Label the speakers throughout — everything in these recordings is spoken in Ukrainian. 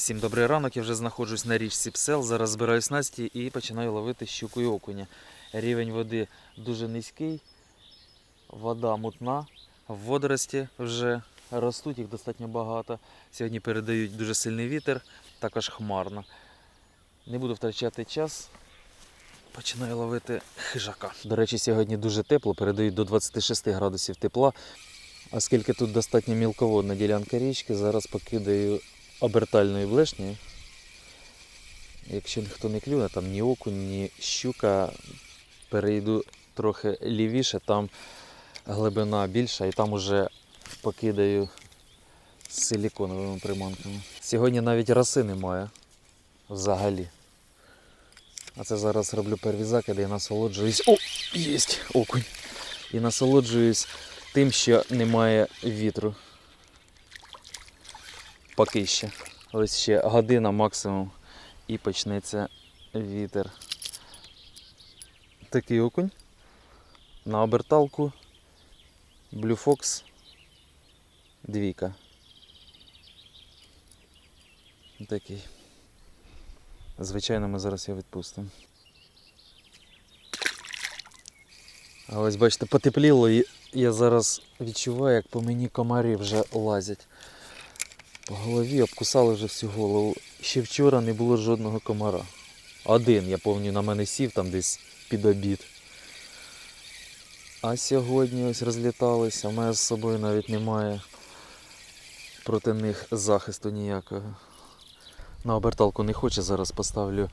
Speaker 1: Всім добрий ранок, я вже знаходжусь на річці Псел. Зараз збираю снасті і починаю ловити щуку і окуня. Рівень води дуже низький, вода мутна, водорості вже ростуть, їх достатньо багато. Сьогодні передають дуже сильний вітер, також хмарно. Не буду втрачати час. Починаю ловити хижака. До речі, сьогодні дуже тепло, передають до 26 градусів тепла. Оскільки тут достатньо мілководна ділянка річки, зараз покидаю обертальною блешнею. Якщо ніхто не клюне, там ні окунь, ні щука, перейду трохи лівіше, там глибина більша, і там уже покидаю з силіконовими приманками. Сьогодні навіть раси немає взагалі. А це зараз роблю перві закиди і насолоджуюсь. О, єсть окунь. І насолоджуюсь тим, що немає вітру. Поки ще. Ось ще година максимум і почнеться вітер. Такий окунь. На оберталку Blue Fox двійка. Такий. Звичайно, ми зараз його відпустимо. А ось бачите, потепліло і я зараз відчуваю, як по мені комарі вже лазять. По голові обкусали вже всю голову. Ще вчора не було жодного комара. Один, я пам'ятаю, на мене сів там десь під обід. А сьогодні ось розліталися, в мене з собою навіть немає проти них захисту ніякого. На оберталку не хоче, зараз поставлю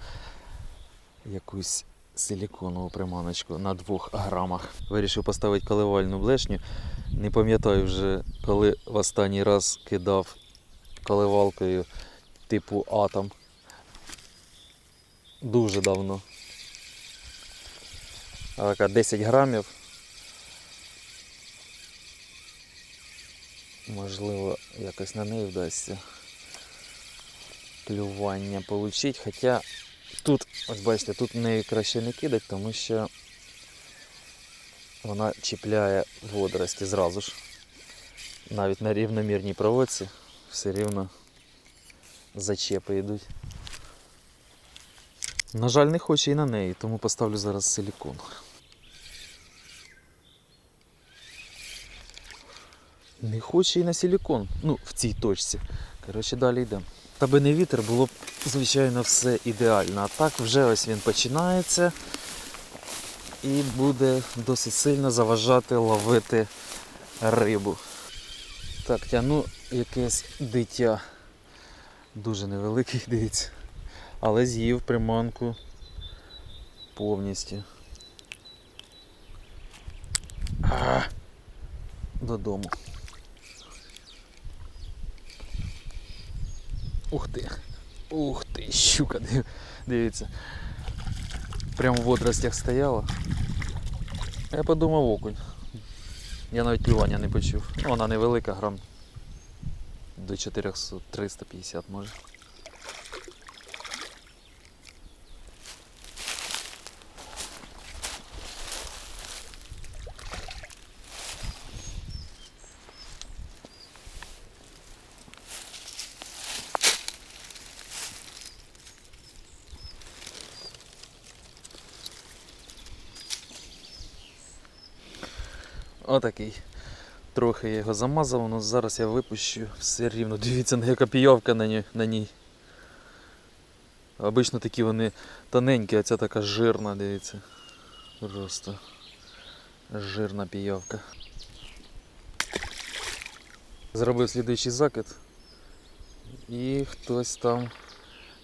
Speaker 1: якусь силіконову приманочку на 2 грамах. Вирішив поставити коливальну блешню. Не пам'ятаю вже, коли в останній раз кидав коливалкою типу атом. Дуже давно. Така 10 грамів. Можливо, якось на неї вдасться клювання отримати. Хоча тут, ось бачите, тут нею краще не кидати, тому що вона чіпляє водорості зразу ж. Навіть на рівномірній проводці все рівно зачепи йдуть. На жаль, не хоче і на неї, тому поставлю зараз силікон. Не хоче і на силікон. Ну, в цій точці. Коротше, далі йдемо. Та би не вітер, було б, звичайно, все ідеально. А так вже ось він починається і буде досить сильно заважати ловити рибу. Так, тяну якесь дитя. Дуже невеликий, дивіться. Але з'їв приманку повністю. А, додому. Ух ти. Ух ти, щука, див- дивіться. Прямо в водоростях стояла. Я подумав окунь. Я навіть плювання не почув. Ну, вона невелика, грам до 400, 350 може. Отакий. Трохи я його замазав, але зараз я випущу все рівно. Дивіться, яка пійовка на ній. Обично такі вони тоненькі, а ця така жирна, дивіться. Просто жирна пійовка. Зробив слідуючий закид. І хтось там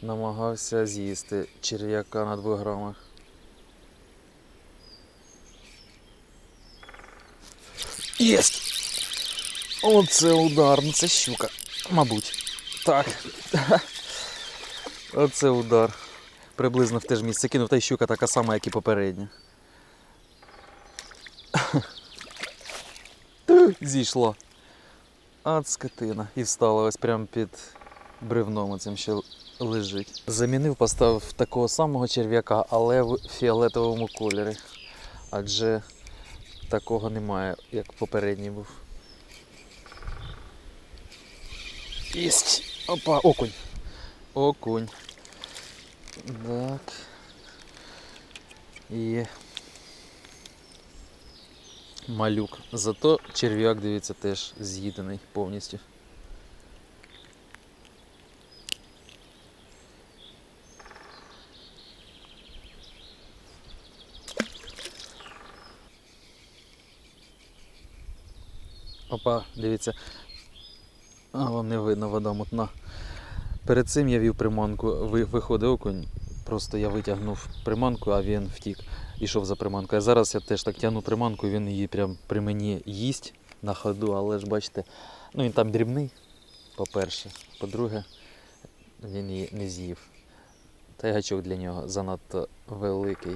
Speaker 1: намагався з'їсти черв'яка на 2 грамах. Єсть! Оце удар, ну це щука, мабуть. Так. Оце удар. Приблизно в те ж місце кинув, та й щука така сама, як і попередня. Зійшла. От скотина. І встала ось прямо під бревном оцим що лежить. Замінив, поставив такого самого черв'яка, але в фіолетовому кольорі. Адже такого немає, як попередній був. Єсть. Опа, окунь. Окунь. Так. Є. Малюк. Зато черв'як, дивіться, теж з'їдений повністю. Опа, дивіться. А, вам не видно, вода мутна. Перед цим я вів приманку, ви- виходив окунь. Просто я витягнув приманку, а він втік. Ішов за приманкою. А зараз я теж так тягну приманку, він її прям при мені їсть на ходу, але ж бачите, ну він там дрібний, по-перше. По-друге, він її не з'їв. Та й гачок для нього занадто великий.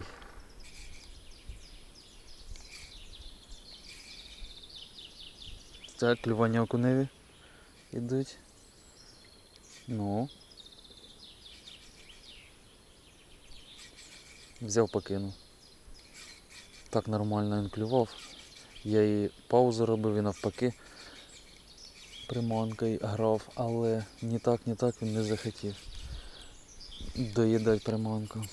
Speaker 1: Так, клювання окуневі ідуть. Ну. Взяв покинув. Так нормально він клював. Я і паузу робив і навпаки. Приманкою грав, але ні так, ні так він не захотів. Доїдати приманку.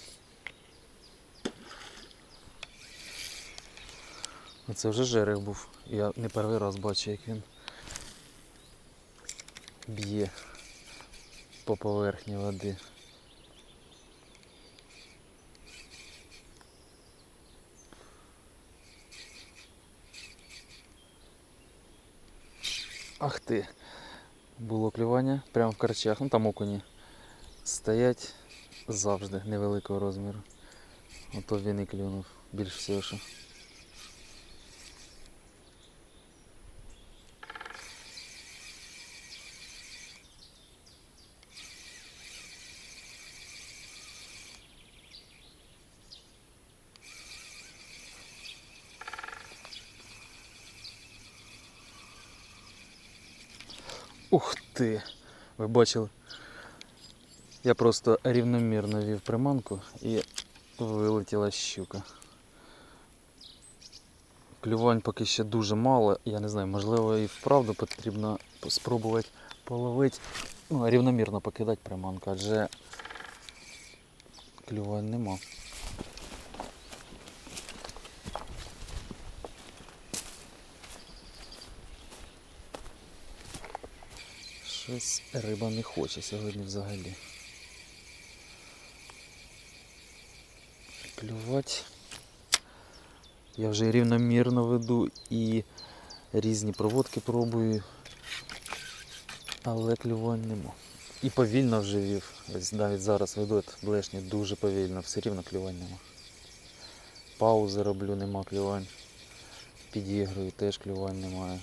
Speaker 1: Оце вже жерех був. Я не перший раз бачу, як він б'є по поверхні води. Ах ти. Було клювання прямо в карчах, ну там окуні стоять завжди невеликого розміру. Ото він і клюнув більш всього. Що. Ух ти! Ви бачили? Я просто рівномірно вів приманку і вилетіла щука. Клювань поки ще дуже мало, я не знаю, можливо і вправду потрібно спробувати половити, ну, рівномірно покидати приманку, адже клювань нема. Щось риба не хоче сьогодні взагалі. Клювати. Я вже рівномірно веду і різні проводки пробую, але клювань нема. І повільно вже вів. Ось навіть зараз веду блешні дуже повільно, все рівно клювань нема. Паузи роблю, нема клювань. Підігрую, теж клювань немає.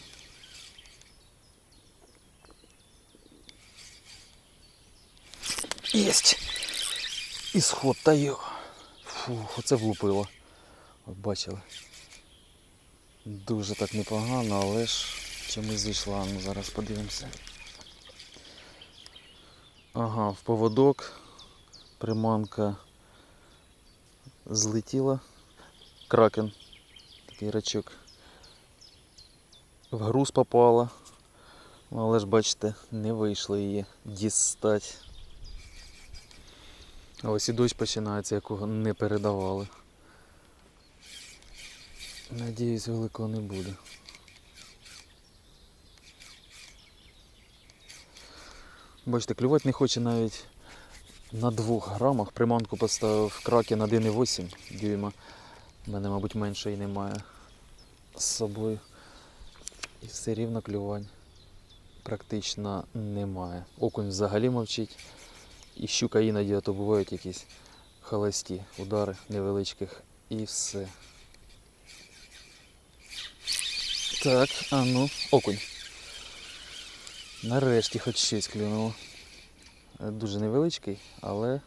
Speaker 1: Єсть! І схватаю. Фух, оце влупило. От бачили. Дуже так непогано, але ж чомусь зійшла. Ну зараз подивимося. Ага, в поводок приманка злетіла. Кракен. Такий рачок. В груз попала. Ну, Але ж бачите, не вийшло її дістати. Ось і дощ починається, якого не передавали. Надіюсь, великого не буде. Бачите, клювати не хоче навіть на 2 грамах. Приманку поставив кракен 1,8 дюйма. У мене, мабуть, менше і немає з собою. І все рівно клювань практично немає. Окунь взагалі мовчить. І щука іноді а то бувають якісь холості удари невеличких і все. Так, а ну, окунь. Нарешті хоч щось клюнуло. Е, Дуже невеличкий, але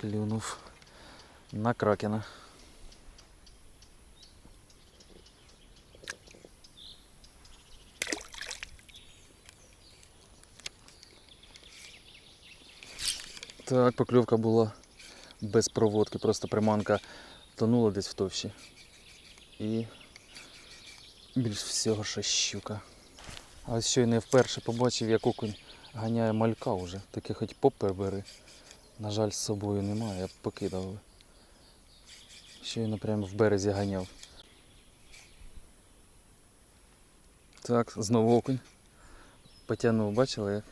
Speaker 1: клюнув на кракена. Так, покльовка була без проводки, просто приманка тонула десь в товщі. І більш всього ще щука. А ось щойно я вперше побачив, як окунь ганяє малька вже. Таке хоч попер бери. На жаль, з собою немає, я б покидав. Щойно прямо в березі ганяв. Так, знову окунь. Потягнув, бачили як?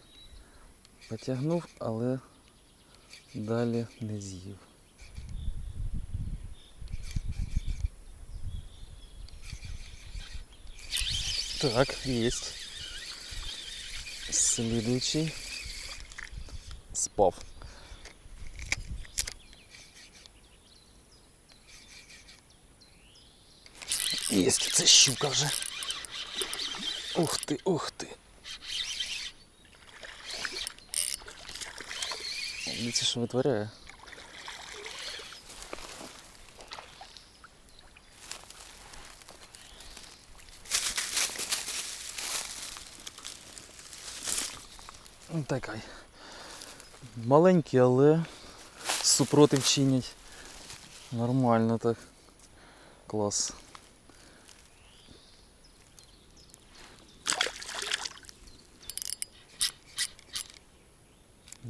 Speaker 1: Потягнув, але далі не з'їв. Так, есть. Следующий. Спав. Єсть, це щука вже. Ух ти, ух ти. Дивіться, що витворяє. Ну, Така. й. Маленькі, але супротив чинять. Нормально так. Клас.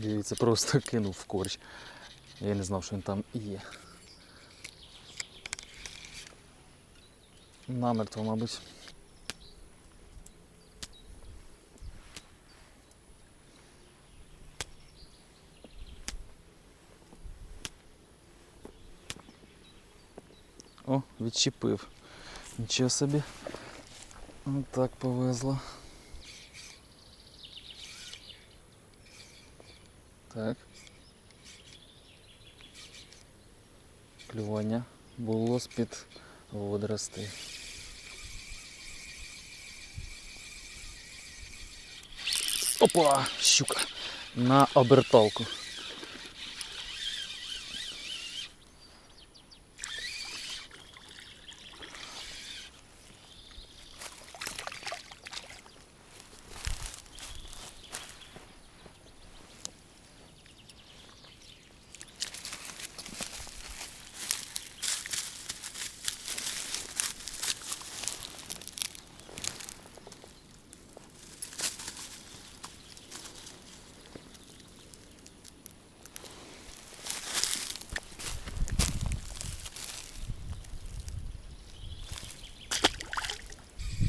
Speaker 1: Дивіться, просто кинув в корч. Я не знав, що він там є. Намертво, мабуть. О, відчепив. Нічого собі. Ну, так повезло. Так. Клювання було з-під водоростей. Опа! Щука! На оберталку.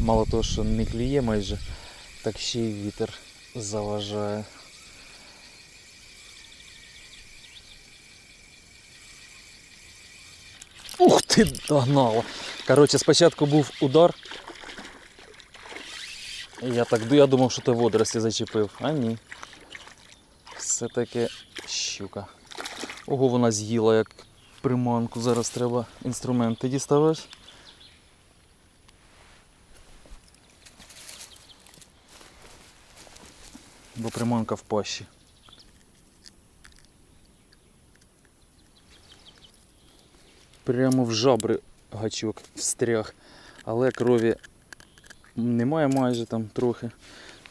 Speaker 1: Мало того, що не клює майже, так ще й вітер заважає. Ух ти, догнала. Коротше, спочатку був удар. Я так я думав, що ти водорості зачепив, а ні. Все-таки щука. Ого, вона з'їла як приманку. Зараз треба інструменти діставати. Бо приманка в пащі. Прямо в жабри гачок встряг, але крові немає майже там трохи,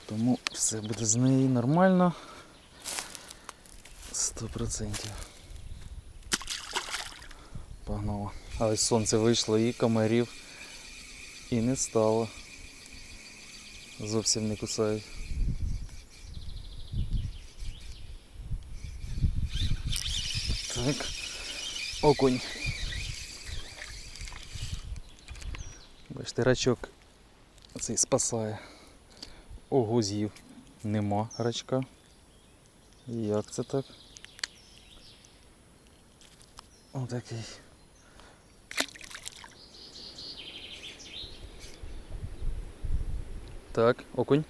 Speaker 1: тому все буде з неї нормально. 100%. Погнало. Але сонце вийшло і комарів і не стало. Зовсім не кусають. Так. Окунь. Бачите, рачок цей спасає. Ого, з'їв. Нема рачка. Як це так? Отакий. Так, окунь.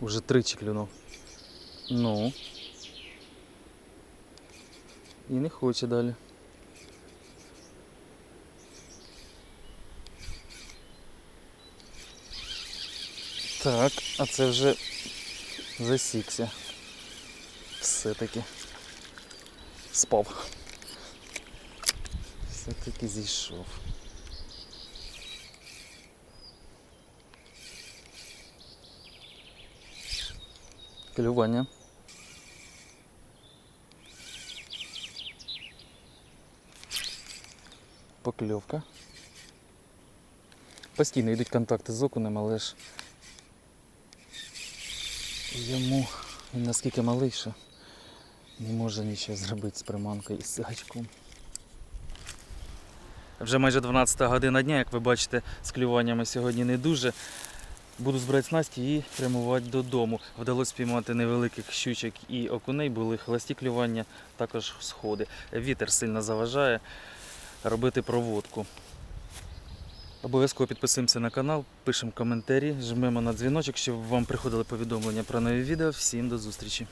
Speaker 1: Уже тричі клюнув. Ну. І не хоче далі. Так, а це вже засікся. Все-таки спав. Все-таки зійшов. Клювання. Покльовка. Постійно йдуть контакти з окунем, але ж йому Він наскільки малий, що не може нічого зробити з приманкою і з гачком. Вже майже 12 година дня, як ви бачите, з клюваннями сьогодні не дуже. Буду збирати снасті і прямувати додому. Вдалося спіймати невеликих щучок і окуней, були хвості клювання, також сходи. Вітер сильно заважає робити проводку. Обов'язково підписуємося на канал, пишемо коментарі, жмемо на дзвіночок, щоб вам приходили повідомлення про нові відео. Всім до зустрічі!